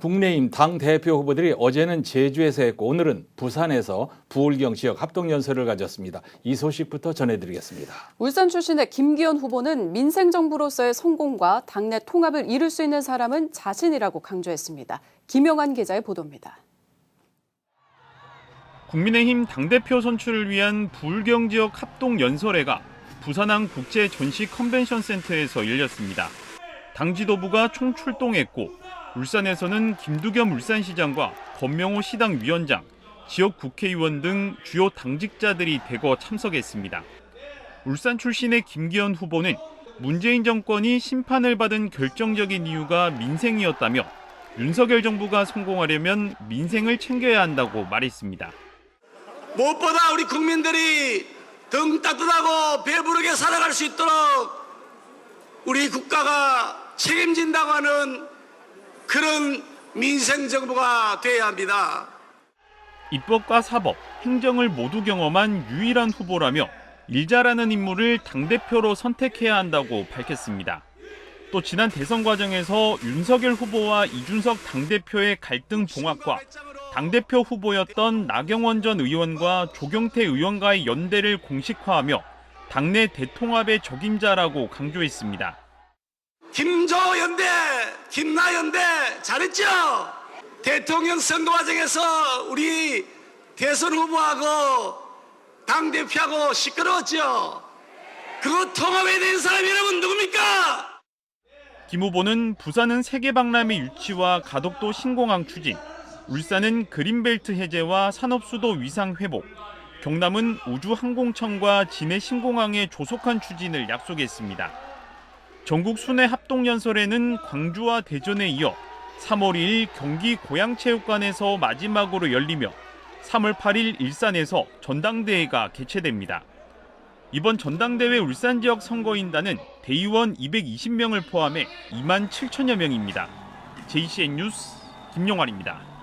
국내임 당 대표 후보들이 어제는 제주에서 했고 오늘은 부산에서 부울경 지역 합동연설을 가졌습니다. 이 소식부터 전해드리겠습니다. 울산 출신의 김기현 후보는 민생 정부로서의 성공과 당내 통합을 이룰 수 있는 사람은 자신이라고 강조했습니다. 김영환 기자의 보도입니다. 국민의힘 당대표 선출을 위한 부울경 지역 합동 연설회가 부산항 국제 전시 컨벤션 센터에서 열렸습니다. 당 지도부가 총출동했고 울산에서는 김두겸 울산시장과 권명호 시당 위원장, 지역 국회의원 등 주요 당직자들이 대거 참석했습니다. 울산 출신의 김기현 후보는 문재인 정권이 심판을 받은 결정적인 이유가 민생이었다며 윤석열 정부가 성공하려면 민생을 챙겨야 한다고 말했습니다. 무엇보다 우리 국민들이 등 따뜻하고 배부르게 살아갈 수 있도록 우리 국가가 책임진다고 하는 그런 민생 정부가 돼야 합니다. 입법과 사법, 행정을 모두 경험한 유일한 후보라며 일 잘하는 인물을 당대표로 선택해야 한다고 밝혔습니다. 또 지난 대선 과정에서 윤석열 후보와 이준석 당대표의 갈등 봉합과 당대표 후보였던 나경원 전 의원과 조경태 의원과의 연대를 공식화하며 당내 대통합의 적임자라고 강조했습니다. 김조연대, 김나연대 잘했죠? 대통령 선거 과정에서 우리 대선 후보하고 당대표하고 시끄러웠죠? 그거 통합에 대한 사람이 여러분 누굽니까? 김 후보는 부산은 세계 박람회 유치와 가덕도 신공항 추진, 울산은 그린벨트 해제와 산업수도 위상 회복, 경남은 우주항공청과 진해 신공항의 조속한 추진을 약속했습니다. 전국 순회 합동 연설에는 광주와 대전에 이어 3월 2일 경기 고양체육관에서 마지막으로 열리며 3월 8일 일산에서 전당대회가 개최됩니다. 이번 전당대회 울산 지역 선거인단은 대의원 220명을 포함해 2만 7천여 명입니다. JCN 뉴스 김용환입니다.